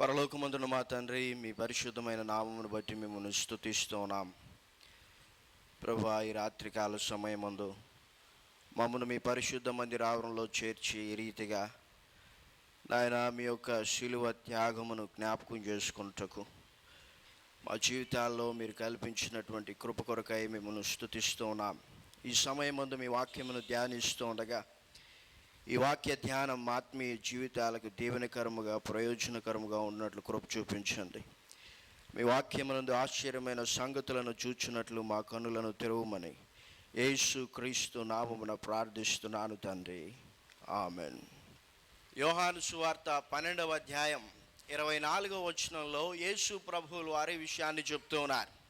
పరలోకమందున మా తండ్రి మీ పరిశుద్ధమైన నామమును బట్టి మిమ్మల్ని స్థుతిస్తూ ఉన్నాం ప్రభా ఈ రాత్రికాల సమయమందు మమ్మల్ని మీ పరిశుద్ధ మందిర ఆవరణలో చేర్చి ఈ రీతిగా నాయన మీ యొక్క శిలువ త్యాగమును జ్ఞాపకం చేసుకున్నటకు మా జీవితాల్లో మీరు కల్పించినటువంటి కృప కొరకై మిమ్మల్ని స్థుతిస్తూ ఉన్నాం ఈ సమయమందు మీ వాక్యమును ధ్యానిస్తూ ఉండగా ఈ వాక్య ధ్యానం ఆత్మీయ జీవితాలకు దీవెనకరముగా ప్రయోజనకరముగా ఉన్నట్లు కృప చూపించండి. మీ వాక్యమునందు ఆశ్చర్యమైన సంగతులను చూచినట్లు మా కన్నులను తెరవమని యేసు క్రీస్తు నామమున ప్రార్థిస్తున్నాను తండ్రి. ఆమెన్. యోహాను సువార్త పన్నెండవ అధ్యాయం ఇరవై నాలుగవ వచనంలో యేసు ప్రభువులు వారి విషయాన్ని చెప్తూ ఉన్నారు.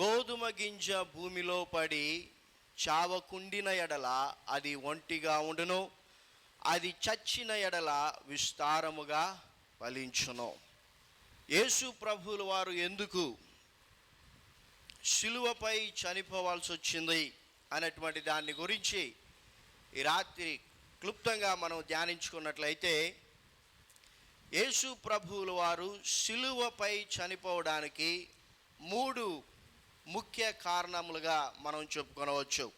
గోధుమ గింజ భూమిలో పడి చావకుండిన ఎడల అది ఒంటిగా ఉండును అది చచ్చిన ఎడల విస్తారముగా ఫలించును. యేసు ప్రభువుల వారు ఎందుకు శిలువపై చనిపోవాల్సి వచ్చింది అనేటువంటి దాన్ని గురించి ఈ రాత్రి క్లుప్తంగా మనం ధ్యానించుకున్నట్లయితే యేసు ప్రభువుల వారు శిలువపై చనిపోవడానికి మూడు ముఖ్య కారణములుగా మనం చెప్పుకొనవచ్చు.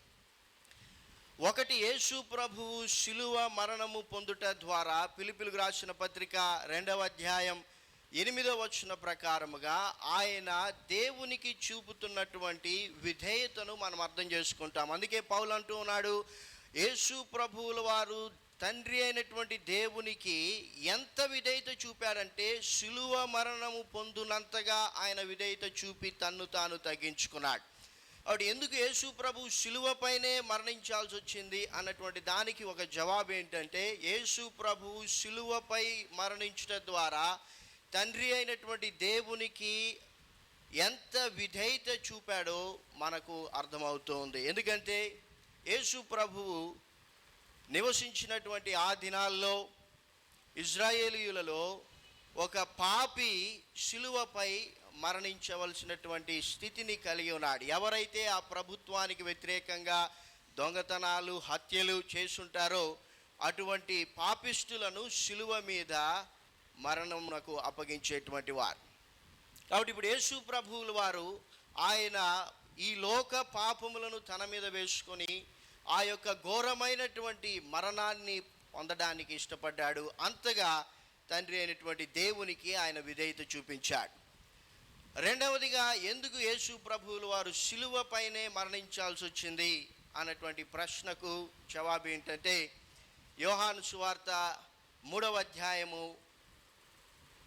ఒకటి యేసు ప్రభువు శిలువ మరణము పొందుట ద్వారా పిలుపులకు రాసిన పత్రిక రెండవ అధ్యాయం ఎనిమిదో వచ్చిన ప్రకారముగా ఆయన దేవునికి చూపుతున్నటువంటి విధేయతను మనం అర్థం చేసుకుంటాం. అందుకే పౌలు అంటూ ఉన్నాడు యేసు ప్రభువుల వారు తండ్రి అయినటువంటి దేవునికి ఎంత విధేయత చూపాడంటే శిలువ మరణము పొందునంతగా ఆయన విధేయత చూపి తన్ను తాను తగ్గించుకున్నాడు. అప్పుడు ఎందుకు యేసు ప్రభు శిలువపైనే మరణించాల్సి వచ్చింది అన్నటువంటి దానికి ఒక జవాబు ఏంటంటే యేసు ప్రభు శిలువపై మరణించడం ద్వారా తండ్రి అయినటువంటి దేవునికి ఎంత విధేయత చూపాడో మనకు అర్థమవుతోంది. ఎందుకంటే యేసు ప్రభువు నివసించినటువంటి ఆ దినాల్లో ఇజ్రాయేలీయులలో ఒక పాపి శిలువపై మరణించవలసినటువంటి స్థితిని కలిగి ఉన్నాడు. ఎవరైతే ఆ ప్రభుత్వానికి వ్యతిరేకంగా దొంగతనాలు హత్యలు చేసుంటారో అటువంటి పాపిష్టులను శిలువ మీద మరణమునకు అప్పగించేటువంటి వారు. కాబట్టి ఇప్పుడు యేసు ప్రభువులు వారు ఆయన ఈ లోక పాపములను తన మీద వేసుకొని ఆ యొక్క ఘోరమైనటువంటి మరణాన్ని పొందడానికి ఇష్టపడ్డాడు. అంతగా తండ్రి అయినటువంటి దేవునికి ఆయన విధేయత చూపించాడు. రెండవదిగా ఎందుకు యేసు ప్రభువులు వారు శిలువపైనే మరణించాల్సి వచ్చింది అన్నటువంటి ప్రశ్నకు జవాబు ఏంటంటే యోహాను సువార్త మూడవ అధ్యాయము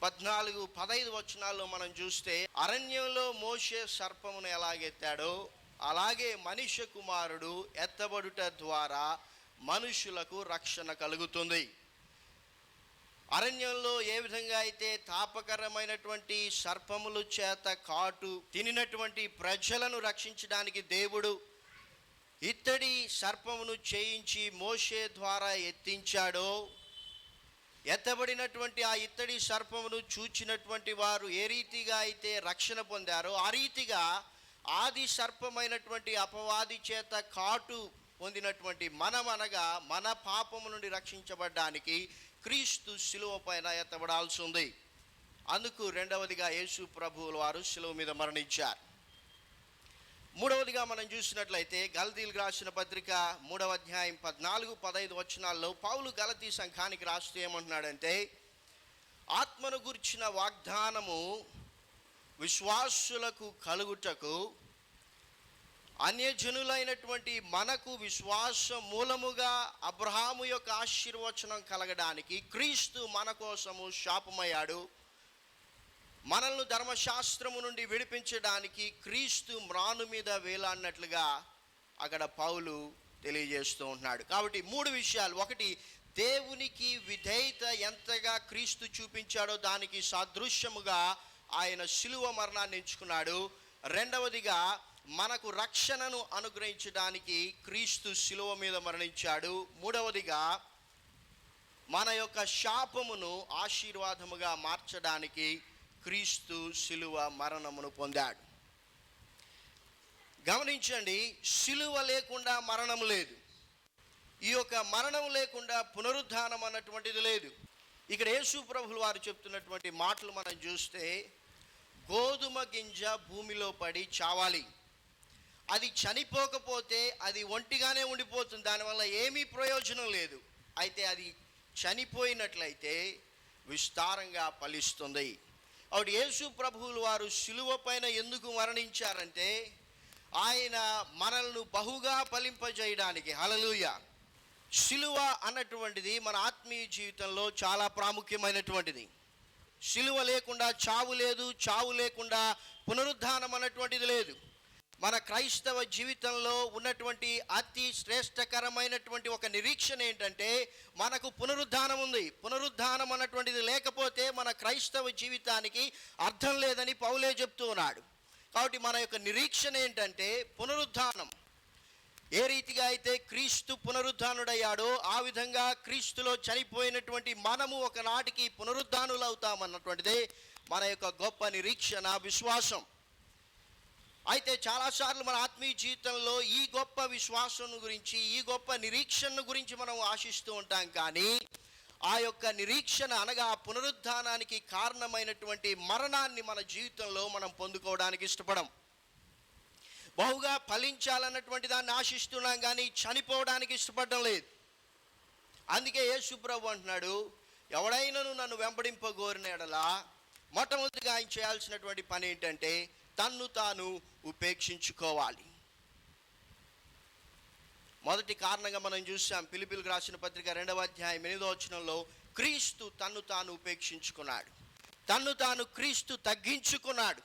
పద్నాలుగు పదహైదు వచనాల్లో మనం చూస్తే అరణ్యంలో మోషే సర్పమును ఎలాగెత్తాడో అలాగే మనుష్య కుమారుడు ఎత్తబడుట ద్వారా మనుషులకు రక్షణ కలుగుతుంది. అరణ్యంలో ఏ విధంగా అయితే తాపకరమైనటువంటి సర్పములు చేత కాటు తినినటువంటి ప్రజలను రక్షించడానికి దేవుడు ఇత్తడి సర్పమును చేయించి మోషే ద్వారా ఎత్తించాడో ఎత్తబడినటువంటి ఆ ఇత్తడి సర్పమును చూచినటువంటి వారు ఏ రీతిగా అయితే రక్షణ పొందారో ఆ రీతిగా ఆది సర్పమైనటువంటి అపవాది చేత కాటు పొందినటువంటి మనమనగా మన పాపము నుండి రక్షించబడ్డానికి క్రీస్తు శిలువ పైన ఎత్తబడాల్సి ఉంది. అందుకు రెండవదిగా యేసు ప్రభువుల వారు శిలువ మీద మరణించారు. మూడవదిగా మనం చూసినట్లయితే గల్దీలు రాసిన పత్రిక మూడవ అధ్యాయం పద్నాలుగు పదహైదు వచనాల్లో పౌలు గలతీ సంఘానికి రాస్తూ ఏమంటున్నాడంటే ఆత్మను గుర్చిన వాగ్దానము విశ్వాసులకు కలుగుటకు అన్యజనులైనటువంటి మనకు విశ్వాస మూలముగా అబ్రహాము యొక్క ఆశీర్వచనం కలగడానికి క్రీస్తు మన కోసము శాపమయ్యాడు. మనల్ని ధర్మశాస్త్రము నుండి విడిపించడానికి క్రీస్తు మ్రాను మీద వేలాడినట్లుగా అక్కడ పౌలు తెలియజేస్తూ ఉంటున్నాడు కాబట్టి మూడు విషయాలు. ఒకటి దేవునికి విధేయత ఎంతగా క్రీస్తు చూపించాడో దానికి సాదృశ్యముగా ఆయన శిలువ మరణాన్ని ఎంచుకున్నాడు రెండవదిగా మనకు రక్షణను అనుగ్రహించడానికి క్రీస్తు శిలువ మీద మరణించాడు. మూడవదిగా మన యొక్క శాపమును ఆశీర్వాదముగా మార్చడానికి క్రీస్తు శిలువ మరణమును పొందాడు. గమనించండి శిలువ లేకుండా మరణం లేదు. ఈ యొక్క మరణం లేకుండా పునరుద్ధానం అన్నటువంటిది లేదు. ఇక్కడ యేసు ప్రభులు వారు చెప్తున్నటువంటి మాటలు మనం చూస్తే గోధుమ గింజ భూమిలో పడి చావాలి. అది చనిపోకపోతే అది ఒంటిగానే ఉండిపోతుంది. దానివల్ల ఏమీ ప్రయోజనం లేదు. అయితే అది చనిపోయినట్లయితే విస్తారంగా ఫలిస్తుంది. అప్పుడు యేసు ప్రభువులు వారు శిలువ పైన ఎందుకు మరణించారంటే ఆయన మనల్ని బహుగా ఫలింపజేయడానికి హలలుయ శిలువ అన్నటువంటిది మన ఆత్మీయ జీవితంలో చాలా ప్రాముఖ్యమైనటువంటిది. శిలువ లేకుండా చావు లేదు చావు లేకుండా పునరుద్ధానం అన్నటువంటిది లేదు. మన క్రైస్తవ జీవితంలో ఉన్నటువంటి అతి శ్రేష్టకరమైనటువంటి ఒక నిరీక్షణ ఏంటంటే మనకు పునరుద్ధానం ఉంది. పునరుద్ధానం అన్నటువంటిది లేకపోతే మన క్రైస్తవ జీవితానికి అర్థం లేదని పౌలే చెప్తూ ఉన్నాడు. కాబట్టి మన యొక్క నిరీక్షణ ఏంటంటే పునరుద్ధానం. ఏ రీతిగా అయితే క్రీస్తు పునరుద్ధానుడయ్యాడో ఆ విధంగా క్రీస్తులో చనిపోయినటువంటి మనము ఒకనాటికి పునరుద్ధానులు అవుతామన్నటువంటిదే మన యొక్క గొప్ప నిరీక్షణ విశ్వాసం. అయితే చాలాసార్లు మన ఆత్మీయ జీవితంలో ఈ గొప్ప విశ్వాసం గురించి ఈ గొప్ప నిరీక్షణ గురించి మనం ఆశిస్తూ ఉంటాం కానీ ఆ యొక్క నిరీక్షణ అనగా పునరుద్ధానానికి కారణమైనటువంటి మరణాన్ని మన జీవితంలో మనం పొందుకోవడానికి ఇష్టపడం. బహుగా ఫలించాలన్నటువంటి దాన్ని ఆశిస్తున్నాం కానీ చనిపోవడానికి ఇష్టపడడం లేదు. అందుకే యేసుప్రభు అంటున్నాడు ఎవడైనాను నన్ను వెంబడింపగోరిన ఎడలా మొట్టమొదటిగా ఆయన చేయాల్సినటువంటి పని ఏంటంటే తన్ను తాను ఉపేక్షించుకోవాలి. మొదటి కారణంగా మనం చూసాం పిలిపిలకు రాసిన పత్రిక రెండవ అధ్యాయం ఎనిమిదో వచనంలో క్రీస్తు తన్ను తాను ఉపేక్షించుకున్నాడు. తన్ను తాను క్రీస్తు తగ్గించుకున్నాడు.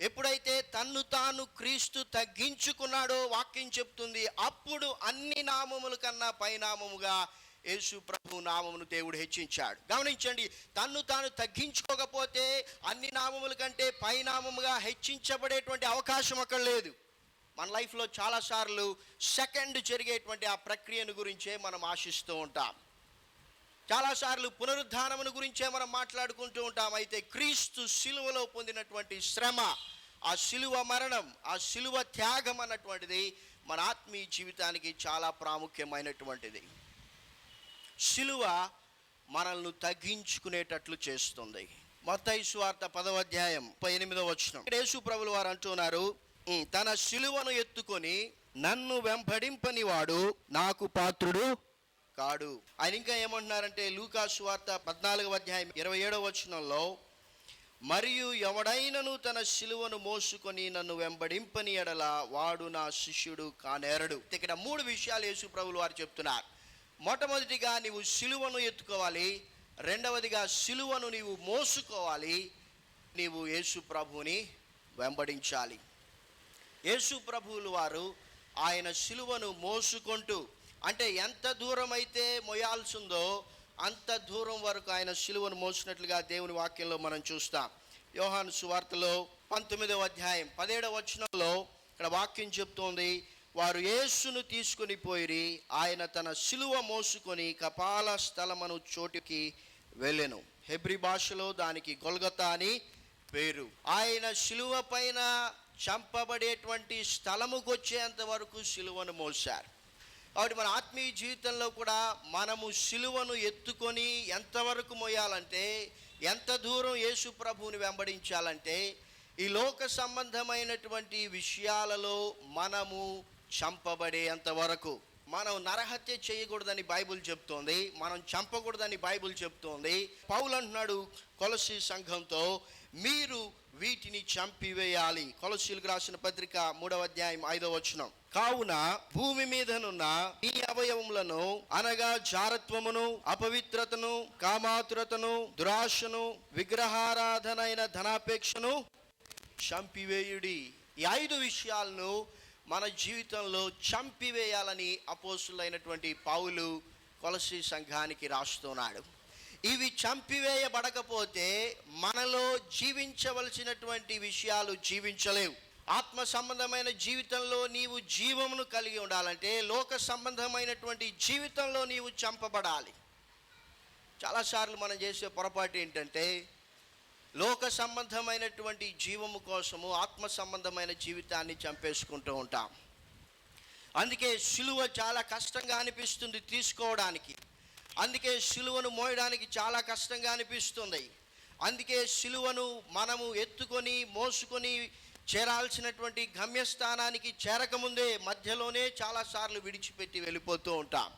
ఎప్పుడైతే తన్ను తాను క్రీస్తు తగ్గించుకున్నాడో వాక్యం చెప్తుంది అప్పుడు అన్ని నామముల కన్నా పైనామముగా యేసు ప్రభు నామమును దేవుడు హెచ్చించాడు. గమనించండి తన్ను తాను తగ్గించుకోకపోతే అన్ని నామముల కంటే పైనామముగా హెచ్చించబడేటువంటి అవకాశం అక్కడ లేదు. మన లైఫ్లో చాలాసార్లు సెకండ్ జరిగేటువంటి ఆ ప్రక్రియను గురించే మనం ఆశిస్తూ ఉంటాం. చాలాసార్లు పునరుద్ధానమును గురించే మనం మాట్లాడుకుంటూ ఉంటాం. అయితే క్రీస్తు శిలువలో పొందినటువంటి శ్రమ ఆ శిలువ మరణం ఆ శిలువ త్యాగం అన్నటువంటిది మన ఆత్మీయ జీవితానికి చాలా ప్రాముఖ్యమైనటువంటిది. శిలువ మనల్ని తగ్గించుకునేటట్లు చేస్తుంది. మత్తయి సువార్త పదవ అధ్యాయం ముప్పై ఎనిమిదవ వచనం. యేసు ప్రభులు వారు అంటున్నారు తన శిలువను ఎత్తుకొని నన్ను వెంబడింపని వాడు నాకు పాత్రుడు కాడు. ఆయన ఇంకా ఏమంటున్నారంటే లూకా సువార్త పద్నాలుగవ అధ్యాయం ఇరవై ఏడవ వచనంలో మరియు ఎవడైనను తన శిలువను మోసుకొని నన్ను వెంబడింపని ఎడల వాడు నా శిష్యుడు కానేరడు. ఇక్కడ మూడు విషయాలు యేసు ప్రభులు వారు చెప్తున్నారు. మొట్టమొదటిగా నీవు శిలువను ఎత్తుకోవాలి. రెండవదిగా శిలువను నీవు మోసుకోవాలి. నీవు యేసు ప్రభువుని వెంబడించాలి. యేసు ప్రభువులు వారు ఆయన శిలువను మోసుకుంటూ అంటే ఎంత దూరం అయితే మొయాల్సిందో అంత దూరం వరకు ఆయన శిలువను మోసినట్లుగా దేవుని వాక్యంలో మనం చూస్తాం. యోహాను సువార్తలో పంతొమ్మిదవ అధ్యాయం పదిహేడవ వచనంలో ఇక్కడ వాక్యం చెప్తోంది వారు యేసును తీసుకొని పోయిరి ఆయన తన శిలువ మోసుకొని కపాల స్థలమను చోటుకి వెళ్ళెను. హెబ్రి భాషలో దానికి గొల్గతా అని పేరు. ఆయన శిలువ పైన చంపబడేటువంటి స్థలముకు వచ్చేంత వరకు శిలువను మోశారు. కాబట్టి మన ఆత్మీయ జీవితంలో కూడా మనము శిలువను ఎత్తుకొని ఎంతవరకు మోయాలంటే ఎంత దూరం యేసు ప్రభువుని వెంబడించాలంటే ఈ లోక సంబంధమైనటువంటి విషయాలలో మనము చంపబడేంత వరకు. మనం నరహత్య చేయకూడదని బైబిల్ చెప్తోంది మనం చంపకూడదని బైబిల్ చెప్తోంది. పౌలు అంటున్నాడు కొలసి సంఘంతో మీరు వీటిని చంపివేయాలి. కొలసీలకు రాసిన పత్రిక మూడవ అధ్యాయం ఐదవ వచనం. కావున భూమి మీదనున్న ఈ అవయవములను అనగా జారత్వమును అపవిత్రతను కామాతురతను దురాశను విగ్రహారాధనైన ధనాపేక్షను చంపివేయుడి. ఈ ఐదు విషయాలను మన జీవితంలో చంపివేయాలని అపోసులైనటువంటి పావులు కొలసి సంఘానికి రాస్తున్నాడు. ఇవి చంపివేయబడకపోతే మనలో జీవించవలసినటువంటి విషయాలు జీవించలేవు. ఆత్మ సంబంధమైన జీవితంలో నీవు జీవమును కలిగి ఉండాలంటే లోక సంబంధమైనటువంటి జీవితంలో నీవు చంపబడాలి. చాలాసార్లు మనం చేసే పొరపాటు ఏంటంటే లోక సంబంధమైనటువంటి జీవము కోసము ఆత్మ సంబంధమైన జీవితాన్ని చంపేసుకుంటూ ఉంటాం. అందుకే సులువ చాలా కష్టంగా అనిపిస్తుంది తీసుకోవడానికి. అందుకే సిలువను మోయడానికి చాలా కష్టంగా అనిపిస్తుంది. అందుకే సిలువను మనము ఎత్తుకొని మోసుకొని చేరాల్సినటువంటి గమ్యస్థానానికి చేరకముందే మధ్యలోనే చాలాసార్లు విడిచిపెట్టి వెళ్ళిపోతూ ఉంటాం.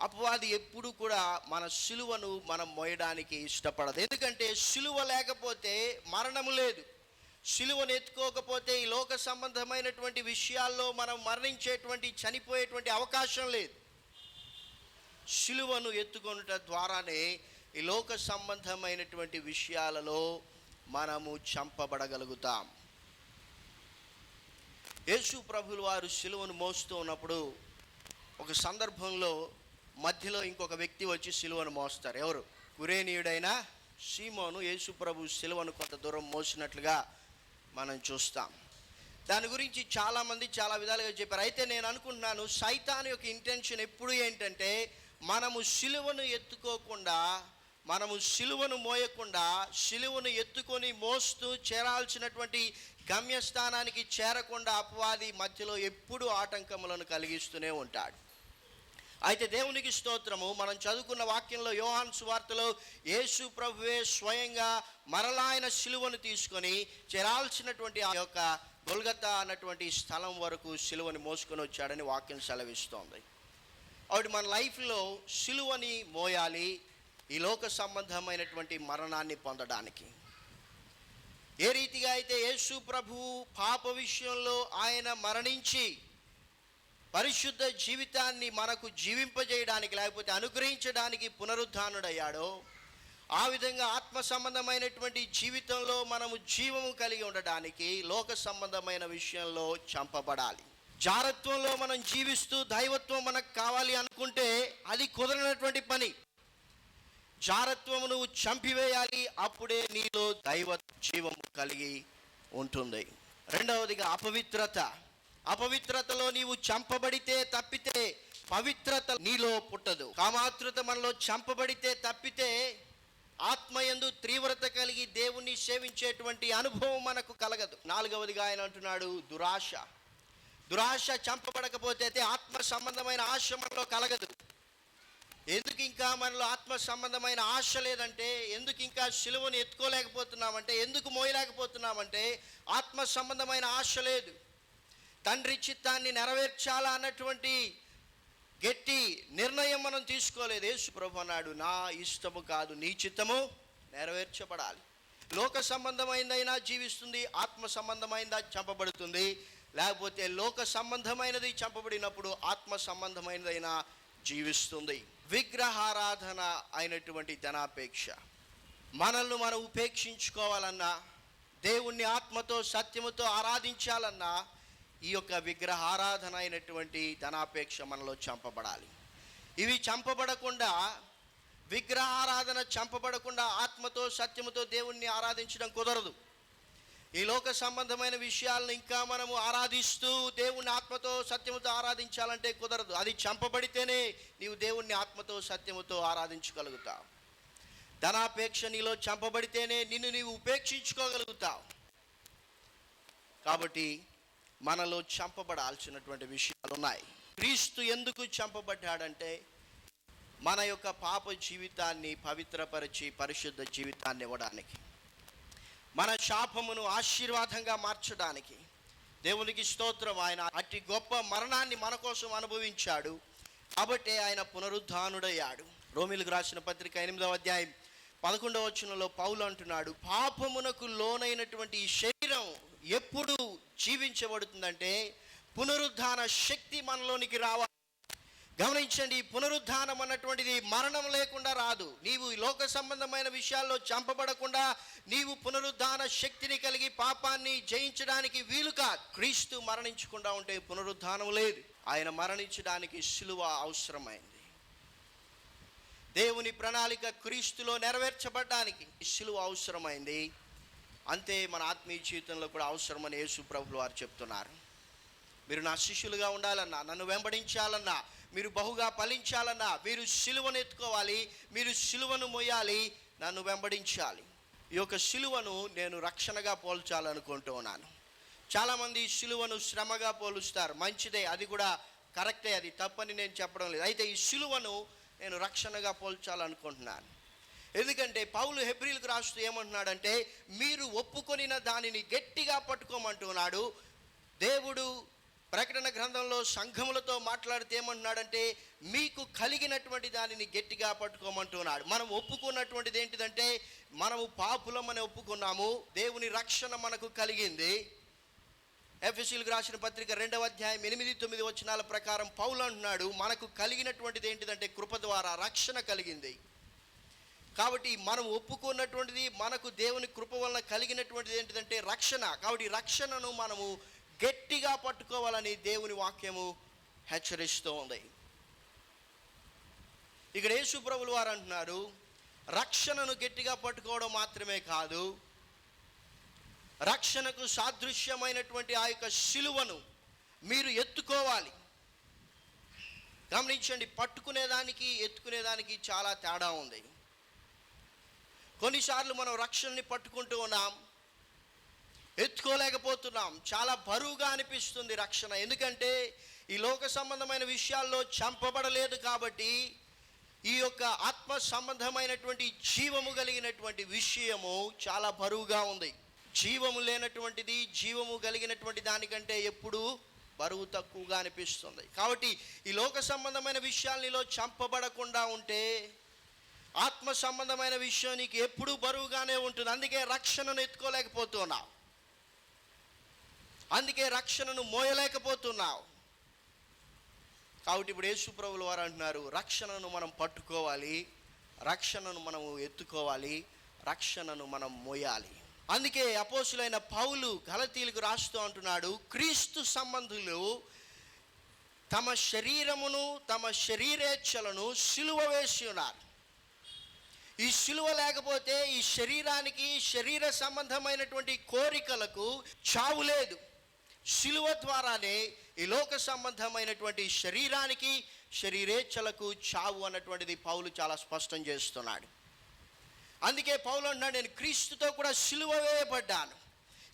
అపవాది ఎప్పుడు కూడా మన సిలువను మనం మోయడానికి ఇష్టపడదు. ఎందుకంటే సిలువ లేకపోతే మరణము లేదు. సిలువను ఎత్తుకోకపోతే ఈ లోక సంబంధమైనటువంటి విషయాల్లో మనం మరణించేటువంటి చనిపోయేటువంటి అవకాశం లేదు. శిలువను ఎత్తుకొనుట ద్వారానే ఈ లోక సంబంధమైనటువంటి విషయాలలో మనము చంపబడగలుగుతాం. యేసు ప్రభులు వారు శిలువను మోస్తూ ఉన్నప్పుడు ఒక సందర్భంలో మధ్యలో ఇంకొక వ్యక్తి వచ్చి సిలువను మోస్తారు. ఎవరు? కురేనీయుడైన సీమోను యేసు ప్రభు సిలువను కొంత దూరం మోసినట్లుగా మనం చూస్తాం. దాని గురించి చాలామంది చాలా విధాలుగా చెప్పారు. అయితే నేను అనుకుంటున్నాను సైతాన్ యొక్క ఇంటెన్షన్ ఎప్పుడు ఏంటంటే మనము శిలువను ఎత్తుకోకుండా మనము శిలువను మోయకుండా శిలువను ఎత్తుకొని మోస్తూ చేరాల్సినటువంటి గమ్యస్థానానికి చేరకుండా అపవాది మధ్యలో ఎప్పుడూ ఆటంకములను కలిగిస్తూనే ఉంటాడు. అయితే దేవునికి స్తోత్రము మనం చదువుకున్న వాక్యంలో యోహాన్ సువార్తలో యేసు ప్రభువే స్వయంగా మరలాయన శిలువను తీసుకొని చేరాల్సినటువంటి ఆ యొక్క గొల్గత అన్నటువంటి స్థలం వరకు శిలువని మోసుకొని వచ్చాడని వాక్యం సెలవిస్తోంది. ఆవిడ మన లైఫ్లో సిలువని మోయాలి ఈ లోక సంబంధమైనటువంటి మరణాన్ని పొందడానికి. ఏ రీతిగా అయితే యేసు ప్రభువు పాప విషయంలో ఆయన మరణించి పరిశుద్ధ జీవితాన్ని మనకు జీవింపజేయడానికి లేకపోతే అనుగ్రహించడానికి పునరుద్ధానుడయ్యాడో ఆ విధంగా ఆత్మ సంబంధమైనటువంటి జీవితంలో మనము జీవము కలిగి ఉండడానికి లోక సంబంధమైన విషయంలో చంపబడాలి. జారత్వంలో మనం జీవిస్తూ దైవత్వం మనకు కావాలి అనుకుంటే అది కుదరనటువంటి పని. జారత్వము నువ్వు చంపివేయాలి అప్పుడే నీలో దైవ జీవము కలిగి ఉంటుంది. రెండవదిగా అపవిత్రత. అపవిత్రతలో నీవు చంపబడితే తప్పితే పవిత్రత నీలో పుట్టదు. కామాతృత మనలో చంపబడితే తప్పితే ఆత్మయందు తీవ్రత కలిగి దేవుణ్ణి సేవించేటువంటి అనుభవం మనకు కలగదు. నాలుగవదిగా ఆయన అంటున్నాడు దురాశ. దురాశ చంపబడకపోతే అయితే ఆత్మ సంబంధమైన ఆశ మనలో కలగదు. ఎందుకు ఇంకా మనలో ఆత్మ సంబంధమైన ఆశ లేదంటే ఎందుకు ఇంకా సిలువను ఎత్తుకోలేకపోతున్నామంటే ఎందుకు మోయలేకపోతున్నామంటే ఆత్మ సంబంధమైన ఆశ లేదు. తండ్రి చిత్తాన్ని నెరవేర్చాలా అన్నటువంటి గట్టి నిర్ణయం మనం తీసుకోలేదు. యేసు ప్రభు అన్నాడు నా ఇష్టము కాదు నీ చిత్తము నెరవేర్చబడాలి. లోక సంబంధమైందైనా జీవిస్తుంది ఆత్మ సంబంధమైందా చంపబడుతుంది. లేకపోతే లోక సంబంధమైనది చంపబడినప్పుడు ఆత్మ సంబంధమైనదైనా జీవిస్తుంది. విగ్రహారాధన అయినటువంటి ధనాపేక్ష. మనల్ని మనం ఉపేక్షించుకోవాలన్నా దేవుణ్ణి ఆత్మతో సత్యముతో ఆరాధించాలన్నా ఈ యొక్క విగ్రహారాధన అయినటువంటి ధనాపేక్ష మనలో చంపబడాలి. ఇవి చంపబడకుండా విగ్రహారాధన చంపబడకుండా ఆత్మతో సత్యముతో దేవుణ్ణి ఆరాధించడం కుదరదు. ఈ లోక సంబంధమైన విషయాలను ఇంకా మనము ఆరాధిస్తూ దేవుని ఆత్మతో సత్యముతో ఆరాధించాలంటే కుదరదు. అది చంపబడితేనే నీవు దేవుణ్ణి ఆత్మతో సత్యముతో ఆరాధించగలుగుతావు. ధనాపేక్ష నీలో చంపబడితేనే నిన్ను నీవు ఉపేక్షించుకోగలుగుతావు. కాబట్టి మనలో చంపబడాల్సినటువంటి విషయాలు ఉన్నాయి క్రీస్తు ఎందుకు చంపబడ్డాడంటే మన యొక్క పాప జీవితాన్ని పవిత్రపరిచి పరిశుద్ధ జీవితాన్ని ఇవ్వడానికి. మన శాపమును ఆశీర్వాదంగా మార్చడానికి దేవునికి స్తోత్రం. ఆయన అట్టి గొప్ప మరణాన్ని మన కోసం అనుభవించాడు. కాబట్టి ఆయన పునరుద్ధానుడయ్యాడు. రోమిలకు రాసిన పత్రిక ఎనిమిదవ అధ్యాయం పదకొండవ వచనంలో పౌలు అంటున్నాడు పాపమునకు లోనైనటువంటి ఈ శరీరం ఎప్పుడు జీవించబడుతుందంటే పునరుద్ధాన శక్తి మనలోనికి రావాలి. గమనించండి పునరుద్ధానం అన్నటువంటిది మరణం లేకుండా రాదు. నీవు ఈ లోక సంబంధమైన విషయాల్లో చంపబడకుండా నీవు పునరుద్ధాన శక్తిని కలిగి పాపాన్ని జయించడానికి వీలుకా క్రీస్తు మరణించకుండా ఉంటే పునరుద్ధానం లేదు. ఆయన మరణించడానికి శిలువ అవసరమైంది. దేవుని ప్రణాళిక క్రీస్తులో నెరవేర్చబడ్డానికి శిలువ అవసరమైంది. అంతే మన ఆత్మీయ జీవితంలో కూడా అవసరమని యేసు ప్రభులు వారు చెప్తున్నారు. మీరు నా శిష్యులుగా ఉండాలన్నా నన్ను వెంబడించాలన్నా మీరు బహుగా ఫలించాలన్నా మీరు సిలువను ఎత్తుకోవాలి మీరు సిలువను మొయ్యాలి నన్ను వెంబడించాలి. ఈ యొక్క సిలువను నేను రక్షణగా పోల్చాలనుకుంటూ ఉన్నాను. చాలామంది సిలువను శ్రమగా పోలుస్తారు. మంచిదే అది కూడా కరెక్టే అది తప్పని నేను చెప్పడం లేదు. అయితే ఈ సిలువను నేను రక్షణగా పోల్చాలనుకుంటున్నాను. ఎందుకంటే పౌలు హెబ్రిల్కి రాస్తూ ఏమంటున్నాడంటే మీరు ఒప్పుకొనిన దానిని గట్టిగా పట్టుకోమంటున్నాడు దేవుడు ప్రకటన గ్రంథంలో సంఘములతో మాట్లాడితే ఏమంటున్నాడంటే మీకు కలిగినటువంటి దానిని గట్టిగా పట్టుకోమంటున్నాడు. మనం ఒప్పుకున్నటువంటిది ఏంటిదంటే మనము పాపులమని ఒప్పుకున్నాము దేవుని రక్షణ మనకు కలిగింది. ఎఫ్ఎస్సీలకు రాసిన పత్రిక రెండవ అధ్యాయం ఎనిమిది తొమ్మిది వచనాల ప్రకారం పౌలు అంటున్నాడు మనకు కలిగినటువంటిది ఏంటిదంటే కృప ద్వారా రక్షణ కలిగింది. కాబట్టి మనం ఒప్పుకున్నటువంటిది మనకు దేవుని కృప వలన కలిగినటువంటిది ఏంటిదంటే రక్షణ. కాబట్టి రక్షణను మనము గట్టిగా పట్టుకోవాలని దేవుని వాక్యము హెచ్చరిస్తూ ఉంది. ఇక్కడ యేసు ప్రభులు వారు అంటున్నారు రక్షణను గట్టిగా పట్టుకోవడం మాత్రమే కాదు రక్షణకు సాదృశ్యమైనటువంటి ఆ యొక్క శిలువను మీరు ఎత్తుకోవాలి. గమనించండి పట్టుకునేదానికి ఎత్తుకునేదానికి చాలా తేడా ఉంది. కొన్నిసార్లు మనం రక్షణని పట్టుకుంటూ ఉన్నాం ఎత్తుకోలేకపోతున్నాం. చాలా బరువుగా అనిపిస్తుంది రక్షణ. ఎందుకంటే ఈ లోక సంబంధమైన విషయాల్లో చంపబడలేదు కాబట్టి ఈ యొక్క ఆత్మ సంబంధమైనటువంటి జీవము కలిగినటువంటి విషయము చాలా బరువుగా ఉంది. జీవము లేనటువంటిది జీవము కలిగినటువంటి దానికంటే ఎప్పుడూ బరువు తక్కువగా అనిపిస్తుంది. కాబట్టి ఈ లోక సంబంధమైన విషయాలలో చంపబడకుండా ఉంటే ఆత్మ సంబంధమైన విషయం నీకు ఎప్పుడూ బరువుగానే ఉంటుంది. అందుకే రక్షణను ఎత్తుకోలేకపోతున్నావు. అందుకే రక్షణను మోయలేకపోతున్నావు. కాబట్టి ఇప్పుడు యేసుప్రభుల వారు అంటున్నారు రక్షణను మనం పట్టుకోవాలి రక్షణను మనము ఎత్తుకోవాలి రక్షణను మనం మోయాలి. అందుకే అపోసులైన పౌలు గలతీలకు రాస్తూ అంటున్నాడు క్రీస్తు సంబంధులు తమ శరీరమును తమ శరీరేచ్ఛలను సిలువ వేసి ఉన్నారు. ఈ సిలువ లేకపోతే ఈ శరీరానికి శరీర సంబంధమైనటువంటి కోరికలకు చావు లేదు. శిలువ ద్వారానే ఈ లోక సంబంధమైనటువంటి శరీరానికి శరీరేచ్ఛలకు చావు అన్నటువంటిది పౌలు చాలా స్పష్టం చేస్తున్నాడు. అందుకే పౌలు అన్నాడు నేను క్రీస్తుతో కూడా సిలువ వేయబడ్డాను.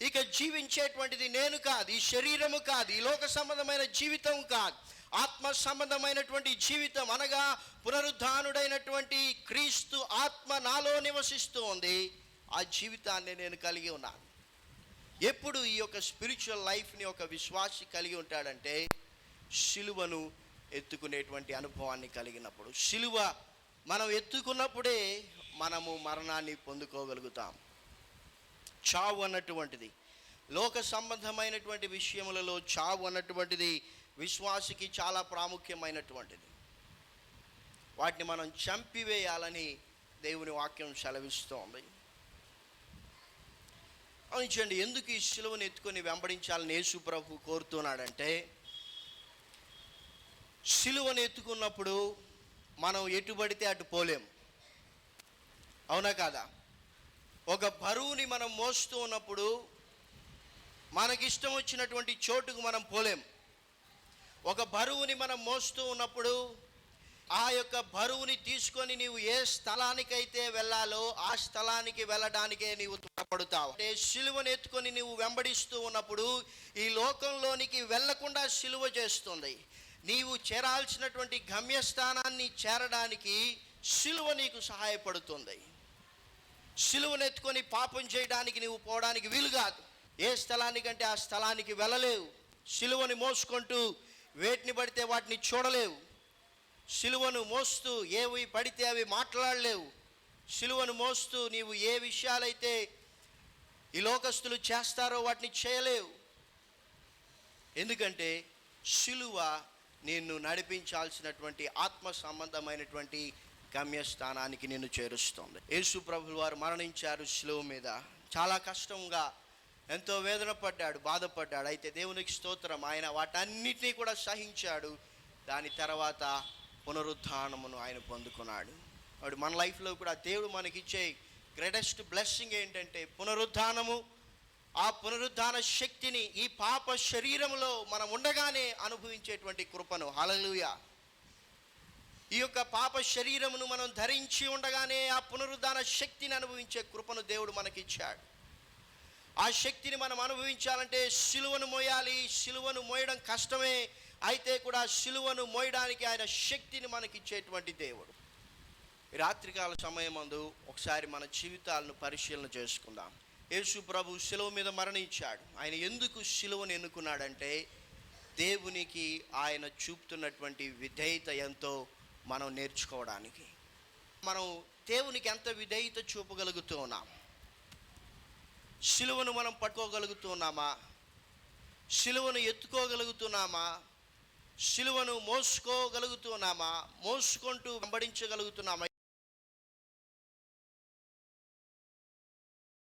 ఇక జీవించేటువంటిది నేను కాదు ఈ శరీరము కాదు ఈ లోక సంబంధమైన జీవితం కాదు. ఆత్మ సంబంధమైనటువంటి జీవితం అనగా పునరుద్ధానుడైనటువంటి క్రీస్తు ఆత్మ నాలో నివసిస్తూ ఉంది. ఆ జీవితాన్ని నేను కలిగి ఉన్నాను. ఎప్పుడు ఈ యొక్క స్పిరిచువల్ లైఫ్ని ఒక విశ్వాసి కలిగి ఉంటాడంటే శిలువను ఎత్తుకునేటువంటి అనుభవాన్ని కలిగినప్పుడు. శిలువ మనం ఎత్తుకున్నప్పుడే మనము మరణాన్ని పొందుకోగలుగుతాం. చావు అన్నటువంటిది. లోక సంబంధమైనటువంటి విషయములలో చావు అన్నటువంటిది విశ్వాసికి చాలా ప్రాముఖ్యమైనటువంటిది. వాటిని మనం చంపివేయాలని దేవుని వాక్యం సెలవిస్తోంది. గమనించండి ఎందుకు ఈ శిలువను ఎత్తుకొని వెంబడించాలని యేసు ప్రభు కోరుతున్నాడంటే శిలువను ఎత్తుకున్నప్పుడు మనం ఎటు పడితే అటు పోలేం. అవునా కాదా? ఒక బరువుని మనం మోస్తూ ఉన్నప్పుడు మనకిష్టం వచ్చినటువంటి చోటుకు మనం పోలేం. ఒక బరువుని మనం మోస్తూ ఉన్నప్పుడు ఆ యొక్క బరువుని తీసుకొని నీవు ఏ స్థలానికైతే వెళ్ళాలో ఆ స్థలానికి వెళ్ళడానికే నీవు త్వరపడతావు అంటే సిలువను ఎత్తుకొని నీవు వెంబడిస్తూ ఉన్నప్పుడు ఈ లోకంలోనికి వెళ్ళకుండా సిలువ చేస్తుంది. నీవు చేరాల్సినటువంటి గమ్యస్థానాన్ని చేరడానికి సిలువ నీకు సహాయపడుతుంది. సిలువను ఎత్తుకొని పాపం చేయడానికి నీవు పోవడానికి వీలు కాదు. ఏ స్థలానికంటే ఆ స్థలానికి వెళ్ళలేవు. సిలువని మోసుకుంటూ వేటిని పడితే వాటిని చూడలేవు. సిలువను మోస్తూ ఏవి పడితే అవి మాట్లాడలేవు. సిలువను మోస్తూ నీవు ఏ విషయాలైతే ఈ లోకస్తులు చేస్తారో వాటిని చేయలేవు. ఎందుకంటే సిలువ నిన్ను నడిపించాల్సినటువంటి ఆత్మ సంబంధమైనటువంటి గమ్యస్థానానికి నిన్ను చేరుస్తుంది. యేసు ప్రభులు వారు మరణించారు శిలువ మీద. చాలా కష్టంగా ఎంతో వేదన పడ్డాడు బాధపడ్డాడు. అయితే దేవునికి స్తోత్రం. ఆయన వాటన్నిటినీ కూడా సహించాడు. దాని తర్వాత పునరుద్ధానమును ఆయన పొందుకున్నాడు. వాడు మన లైఫ్లో కూడా దేవుడు మనకిచ్చే గ్రేటెస్ట్ బ్లెస్సింగ్ ఏంటంటే పునరుద్ధానము. ఆ పునరుద్ధాన శక్తిని ఈ పాప శరీరంలో మనం ఉండగానే అనుభవించేటువంటి కృపను. హలలుయ ఈ యొక్క పాప శరీరమును మనం ధరించి ఉండగానే ఆ పునరుద్ధాన శక్తిని అనుభవించే కృపను దేవుడు మనకిచ్చాడు. ఆ శక్తిని మనం అనుభవించాలంటే సిలువను మోయాలి. సిలువను మోయడం కష్టమే. అయితే కూడా శిలువను మోయడానికి ఆయన శక్తిని మనకి ఇచ్చేటువంటి దేవుడు రాత్రికాల సమయం అందు ఒకసారి మన జీవితాలను పరిశీలన చేసుకుందాం. యేసు ప్రభు శిలువ మీద మరణించాడు. ఆయన ఎందుకు శిలువను ఎన్నుకున్నాడంటే దేవునికి ఆయన చూపుతున్నటువంటి విధేయత ఎంతో మనం నేర్చుకోవడానికి. మనం దేవునికి ఎంత విధేయత చూపగలుగుతూ ఉన్నాం? శిలువను మనం పట్టుకోగలుగుతున్నామా శిలువను ఎత్తుకోగలుగుతున్నామా? శిలువను మోసుకోగలుగుతున్నామా? మోసుకుంటూ వెంబడించగలుగుతున్నామా?